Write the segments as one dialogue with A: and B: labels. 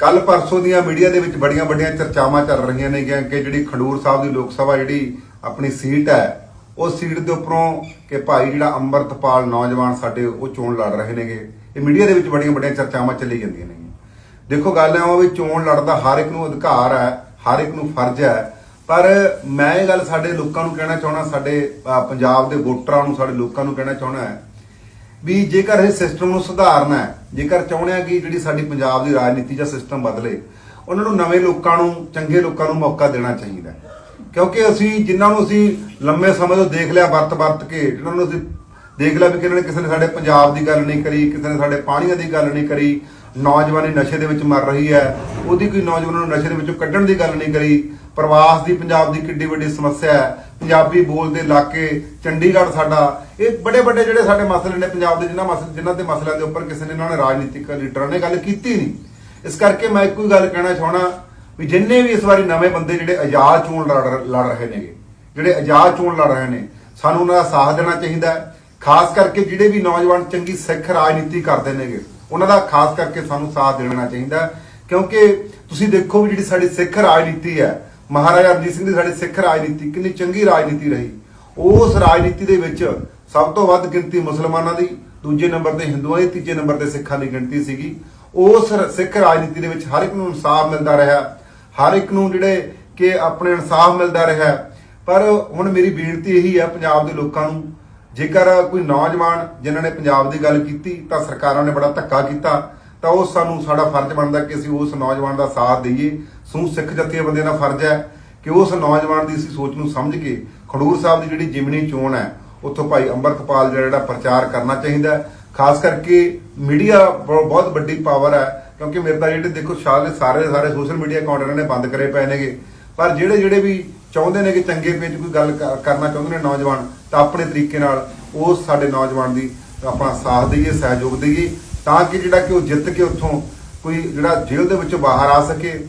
A: ਕੱਲ ਪਰਸੋਂ ਦੀਆਂ ਮੀਡੀਆ ਦੇ ਵਿੱਚ ਬੜੀਆਂ ਵੱਡੀਆਂ ਚਰਚਾਵਾਂ ਚੱਲ ਰਹੀਆਂ ਨੇ ਕਿ ਜਿਹੜੀ ਖਡੂਰ ਸਾਹਿਬ ਦੀ ਲੋਕ ਸਭਾ ਜਿਹੜੀ ਆਪਣੀ ਸੀਟ ਹੈ ਉਹ ਸੀਟ ਦੇ ਉੱਪਰੋਂ ਕਿ ਭਾਈ ਜਿਹੜਾ ਅੰਮ੍ਰਿਤਪਾਲ ਨੌਜਵਾਨ ਸਾਡੇ ਉਹ ਚੋਣ ਲੜ ਰਹੇ ਨੇਗੇ। ਇਹ ਮੀਡੀਆ ਦੇ ਵਿੱਚ ਬੜੀਆਂ ਵੱਡੀਆਂ ਚਰਚਾਵਾਂ ਚੱਲੀ ਜਾਂਦੀਆਂ ਨੇ। ਦੇਖੋ ਗੱਲ ਹੈ ਉਹ ਵੀ ਚੋਣ ਲੜਦਾ ਹਰ ਇੱਕ ਨੂੰ ਅਧਿਕਾਰ ਹੈ, ਹਰ ਇੱਕ ਨੂੰ ਫਰਜ਼ ਹੈ, ਪਰ ਮੈਂ ਇਹ ਗੱਲ ਸਾਡੇ ਲੋਕਾਂ ਨੂੰ ਕਹਿਣਾ ਚਾਹਣਾ ਸਾਡੇ ਪੰਜਾਬ ਦੇ ਵੋਟਰਾਂ ਨੂੰ, ਸਾਡੇ ਲੋਕਾਂ ਨੂੰ ਕਹਿਣਾ ਚਾਹਣਾ ਹੈ ਵੀ ਜੇਕਰ ਇਹ ਸਿਸਟਮ ਨੂੰ ਸੁਧਾਰਨਾ ਹੈ, ਜੇਕਰ ਚਾਹੁੰਦੇ ਆ ਕਿ ਜਿਹੜੀ ਸਾਡੀ ਪੰਜਾਬ ਦੀ ਰਾਜਨੀਤੀ ਜਾਂ ਸਿਸਟਮ ਬਦਲੇ, ਉਹਨਾਂ ਨੂੰ ਨਵੇਂ ਲੋਕਾਂ ਨੂੰ, ਚੰਗੇ ਲੋਕਾਂ ਨੂੰ ਮੌਕਾ ਦੇਣਾ ਚਾਹੀਦਾ ਕਿਉਂਕਿ ਅਸੀਂ, ਜਿਨ੍ਹਾਂ ਨੂੰ ਅਸੀਂ ਲੰਮੇ ਸਮੇਂ ਤੋਂ ਦੇਖ ਲਿਆ ਵਰਤ ਵਰਤ ਕੇ, ਜਿਨ੍ਹਾਂ ਨੂੰ ਅਸੀਂ ਦੇਖ ਲਿਆ ਵੀ ਕਿਸੇ ਨੇ ਕਿਸੇ ਨੇ ਸਾਡੇ ਪੰਜਾਬ ਦੀ ਗੱਲ ਨਹੀਂ ਕਰੀ, ਕਿਸੇ ਨੇ ਸਾਡੇ ਪਾਣੀਆਂ ਦੀ ਗੱਲ ਨਹੀਂ ਕਰੀ, ਨੌਜਵਾਨੀ ਨਸ਼ੇ ਦੇ ਵਿੱਚ ਮਰ ਰਹੀ ਹੈ, ਉਹਦੀ ਕੋਈ ਨੌਜਵਾਨਾਂ ਨੂੰ ਨਸ਼ੇ ਦੇ ਵਿੱਚੋਂ ਕੱਢਣ ਦੀ ਗੱਲ ਨਹੀਂ ਕਰੀ ਪ੍ਰਵਾਸ ਦੀ ਪੰਜਾਬ ਦੀ ਕਿੱਡੀ ਵੱਡੀ ਸਮੱਸਿਆ ਹੈ। ਪੰਜਾਬੀ ਬੋਲਦੇ ਇਲਾਕੇ, ਚੰਡੀਗੜ੍ਹ ਸਾਡਾ, ਇਹ ਬੜੇ ਵੱਡੇ ਜਿਹੜੇ ਸਾਡੇ ਮਸਲੇ ਨੇ ਪੰਜਾਬ ਦੇ, ਜਿਨ੍ਹਾਂ ਮਸਲੇ ਜਿਨ੍ਹਾਂ ਦੇ ਮਸਲਿਆਂ ਦੇ ਉੱਪਰ ਕਿਸੇ ਨੇ ਇਹਨਾਂ ਨੇ ਰਾਜਨੀਤਿਕ ਲੀਡਰਾਂ ਨੇ ਗੱਲ ਕੀਤੀ ਨਹੀਂ। ਇਸ ਕਰਕੇ ਮੈਂ ਇੱਕੋ ਹੀ ਗੱਲ ਕਹਿਣਾ ਚਾਹਣਾ ਵੀ ਜਿੰਨੇ ਵੀ ਇਸ ਵਾਰੀ ਨਵੇਂ ਬੰਦੇ ਜਿਹੜੇ ਆਜ਼ਾਦ ਚੋਣ ਲੜ ਲੜ ਰਹੇ ਨੇਗੇ ਜਿਹੜੇ ਆਜ਼ਾਦ ਚੋਣ ਲੜ ਰਹੇ ਨੇ, ਸਾਨੂੰ ਉਹਨਾਂ ਦਾ ਸਾਥ ਦੇਣਾ ਚਾਹੀਦਾ ਹੈ। ਖਾਸ ਕਰਕੇ ਜਿਹੜੇ ਵੀ ਨੌਜਵਾਨ ਚੰਗੀ ਸਿੱਖ ਰਾਜਨੀਤੀ ਕਰਦੇ ਨੇਗੇ, ਉਹਨਾਂ ਦਾ ਖਾਸ ਕਰਕੇ ਸਾਨੂੰ ਸਾਥ ਦੇਣਾ ਚਾਹੀਦਾ ਕਿਉਂਕਿ ਤੁਸੀਂ ਦੇਖੋ ਵੀ ਜਿਹੜੀ ਸਾਡੀ ਸਿੱਖ ਰਾਜਨੀਤੀ ਹੈ ਮਹਾਰਾਜਾ ਰਣਜੀਤ ਸਿੰਘ ਦੀ ਸਾਡੀ ਸਿੱਖ ਰਾਜਨੀਤੀ ਕਿੰਨੀ ਚੰਗੀ ਰਾਜਨੀਤੀ ਰਹੀ। ਉਸ ਰਾਜਨੀਤੀ ਦੇ ਵਿੱਚ ਸਭ ਤੋਂ ਵੱਧ ਗਿਣਤੀ ਮੁਸਲਮਾਨਾਂ ਦੀ, ਦੂਜੇ ਨੰਬਰ ਤੇ ਹਿੰਦੂਆਂ ਦੀ, ਤੀਜੇ ਨੰਬਰ ਤੇ ਸਿੱਖਾਂ ਦੀ ਗਿਣਤੀ ਸੀਗੀ। ਉਸ ਸਿੱਖ ਰਾਜਨੀਤੀ ਦੇ ਵਿੱਚ ਹਰ ਇੱਕ ਨੂੰ ਇਨਸਾਫ ਮਿਲਦਾ ਰਿਹਾ। ਹਰ ਇੱਕ ਨੂੰ ਜਿਹੜੇ ਕਿ ਆਪਣੇ ਇਨਸਾਫ ਮਿਲਦਾ ਰਿਹਾ। ਪਰ ਹੁਣ ਮੇਰੀ ਬੇਨਤੀ ਇਹੀ ਹੈ ਪੰਜਾਬ ਦੇ ਲੋਕਾਂ ਨੂੰ, ਜੇਕਰ ਕੋਈ ਨੌਜਵਾਨ ਜਿਨ੍ਹਾਂ ਨੇ ਪੰਜਾਬ ਦੀ ਗੱਲ ਕੀਤੀ, ਤਾਂ ਸਰਕਾਰਾਂ ਨੇ ਬੜਾ ਧੱਕਾ ਕੀਤਾ, ਤਾਂ ਉਹ ਸਾਨੂੰ ਸਾਡਾ ਫਰਜ਼ ਬਣਦਾ ਕਿ ਅਸੀਂ ਉਸ ਨੌਜਵਾਨ ਦਾ ਸਾਥ ਦਈਏ। ਸੂ ਸਿੱਖ ਜਥੇਬੰਦੀਆਂ ਦਾ ਫਰਜ਼ ਹੈ ਕਿ ਉਸ ਨੌਜਵਾਨ ਦੀ ਅਸੀਂ ਸੋਚ ਨੂੰ ਸਮਝ ਕੇ ਖਡੂਰ ਸਾਹਿਬ ਦੀ ਜਿਹੜੀ ਜਿਮਨੀ ਚੋਣ ਹੈ, ਉੱਥੋਂ ਭਾਈ ਅੰਮ੍ਰਿਤਪਾਲ ਜਿਹੜਾ ਜਿਹੜਾ ਪ੍ਰਚਾਰ ਕਰਨਾ ਚਾਹੀਦਾ ਖਾਸ ਕਰਕੇ ਮੀਡੀਆ ਬਹੁਤ ਵੱਡੀ ਪਾਵਰ ਹੈ, ਕਿਉਂਕਿ ਮੇਰੇ ਤਾਂ ਜਿਹੜੇ ਦੇਖੋ ਸਾਰੇ ਸਾਰੇ ਸਾਰੇ ਸੋਸ਼ਲ ਮੀਡੀਆ ਅਕਾਊਂਟ ਇਹਨਾਂ ਨੇ ਬੰਦ ਕਰੇ ਪਏ ਨੇਗੇ। ਪਰ ਜਿਹੜੇ ਜਿਹੜੇ ਵੀ ਚਾਹੁੰਦੇ ਨੇ ਕਿ ਚੰਗੇ ਪੇਜ ਕੋਈ ਗੱਲ ਕਰ- ਕਰਨਾ ਚਾਹੁੰਦੇ ਨੇ ਨੌਜਵਾਨ, ਤਾਂ ਆਪਣੇ ਤਰੀਕੇ ਨਾਲ ਉਸ ਸਾਡੇ ਨੌਜਵਾਨ ਦੀ ਆਪਣਾ ਸਾਥ ਦਈਏ, ਸਹਿਯੋਗ ਦਈਏ, ਤਾਂ ਕਿ ਜਿਹੜਾ ਕਿ ਉਹ ਜਿੱਤ ਕੇ ਉੱਥੋਂ ਕੋਈ ਜਿਹੜਾ ਜੇਲ੍ਹ ਦੇ ਵਿੱਚੋਂ ਬਾਹਰ ਆ ਸਕੇ।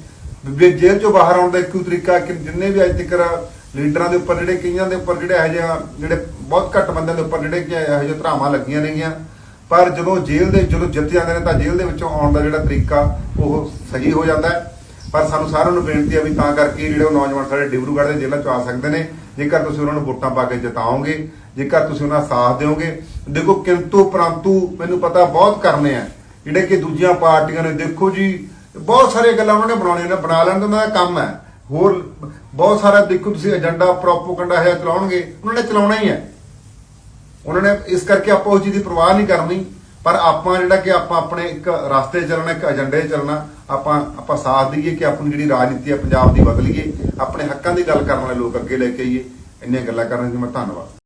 A: ਵੀ ਜੇਲ੍ਹ ਚੋਂ ਬਾਹਰ ਆਉਣ ਦਾ ਇੱਕੋ ਤਰੀਕਾ ਕਿ ਜਿੰਨੇ ਵੀ ਅੱਜ ਤੱਕ ਲੀਡਰਾਂ ਦੇ ਉੱਪਰ ਜਿਹੜੇ ਕਈਆਂ ਦੇ ਉੱਪਰ ਜਿਹੜੇ ਇਹੋ ਜਿਹਾ ਜਿਹੜੇ ਬਹੁਤ ਘੱਟ ਬੰਦਿਆਂ ਦੇ ਉੱਪਰ ਜਿਹੜੇ ਕਿ ਇਹੋ ਜਿਹੇ ਧਰਾਵਾਂ ਲੱਗੀਆਂ ਨੇਗੀਆਂ। ਪਰ ਜਦੋਂ ਜੇਲ੍ਹ ਦੇ ਜਦੋਂ ਜਿੱਤ ਜਾਂਦੇ ਨੇ ਤਾਂ ਜੇਲ੍ਹ ਦੇ ਵਿੱਚੋਂ ਆਉਣ ਦਾ ਜਿਹੜਾ ਤਰੀਕਾ ਉਹ ਸਹੀ ਹੋ ਜਾਂਦਾ ਹੈ। ਪਰ ਸਾਨੂੰ ਸਾਰਿਆਂ ਨੂੰ ਬੇਨਤੀ ਹੈ ਵੀ ਤਾਂ ਕਰਕੇ ਜਿਹੜੇ ਉਹ ਨੌਜਵਾਨ ਸਾਡੇ ਡਿਬਰੂਗੜ੍ਹ ਦੇ ਜੇਲ੍ਹਾਂ ਚੋਂ ਆ ਸਕਦੇ ਨੇ। ਜੇਕਰ ਤੁਸੀਂ ਉਹਨਾਂ ਨੂੰ ਵੋਟਾਂ ਪਾ ਕੇ ਜਿਤਾਓਗੇ, ਜੇਕਰ ਤੁਸੀਂ ਉਹਨਾਂ ਦਾ ਸਾਥ ਦਿਓਗੇ। ਦੇਖੋ ਕਿੰਤੂ ਪਰੰਤੂ ਮੈਨੂੰ ਪਤਾ ਬਹੁਤ ਕਰਨੇ ਆ। ਜਿਹੜੇ ਕਿ ਦੂਜੀਆਂ ਪਾਰਟੀਆਂ ਨੇ, ਦੇਖੋ ਜੀ ਬਹੁਤ ਸਾਰੀਆਂ ਗੱਲਾਂ ਉਹਨਾਂ ਨੇ ਬਣਾਉਣੀਆਂ ਨੇ, ਬਣਾ ਲੈਣ ਦਾ ਉਹਨਾਂ ਦਾ ਕੰਮ ਹੈ। ਹੋਰ ਬਹੁਤ ਸਾਰਾ ਦੇਖੋ ਤੁਸੀਂ ਏਜੰਡਾ ਪ੍ਰੋਪੋਗੰਡਾ ਹੈ ਚਲਾਉਣਗੇ, ਉਹਨਾਂ ਨੇ ਚਲਾਉਣਾ ਹੀ ਹੈ। ਉਹਨਾਂ ਨੇ ਇਸ ਕਰਕੇ ਆਪਾਂ ਉਸ ਚੀਜ਼ ਦੀ ਪਰਵਾਹ ਨਹੀਂ ਕਰਨੀ, ਪਰ ਆਪਾਂ ਜਿਹੜਾ ਕਿ ਆਪਾਂ ਆਪਣੇ ਇੱਕ ਰਸਤੇ ਚੱਲਣਾ, ਇੱਕ ਏਜੰਡੇ ਚੱਲਣਾ, ਆਪਾਂ ਆਪਾਂ ਸਾਥ ਦਈਏ ਕਿ ਆਪਣੀ ਜਿਹੜੀ ਰਾਜਨੀਤੀ ਹੈ ਪੰਜਾਬ ਦੀ ਬਦਲੀਏ, ਆਪਣੇ ਹੱਕਾਂ ਦੀ ਗੱਲ ਕਰਨ ਵਾਲੇ ਲੋਕ ਅੱਗੇ ਲੈ ਕੇ ਆਈਏ। ਇੰਨੀਆਂ ਗੱਲਾਂ ਕਰਨ ਦੀ ਮੈਂ ਧੰਨਵਾਦ।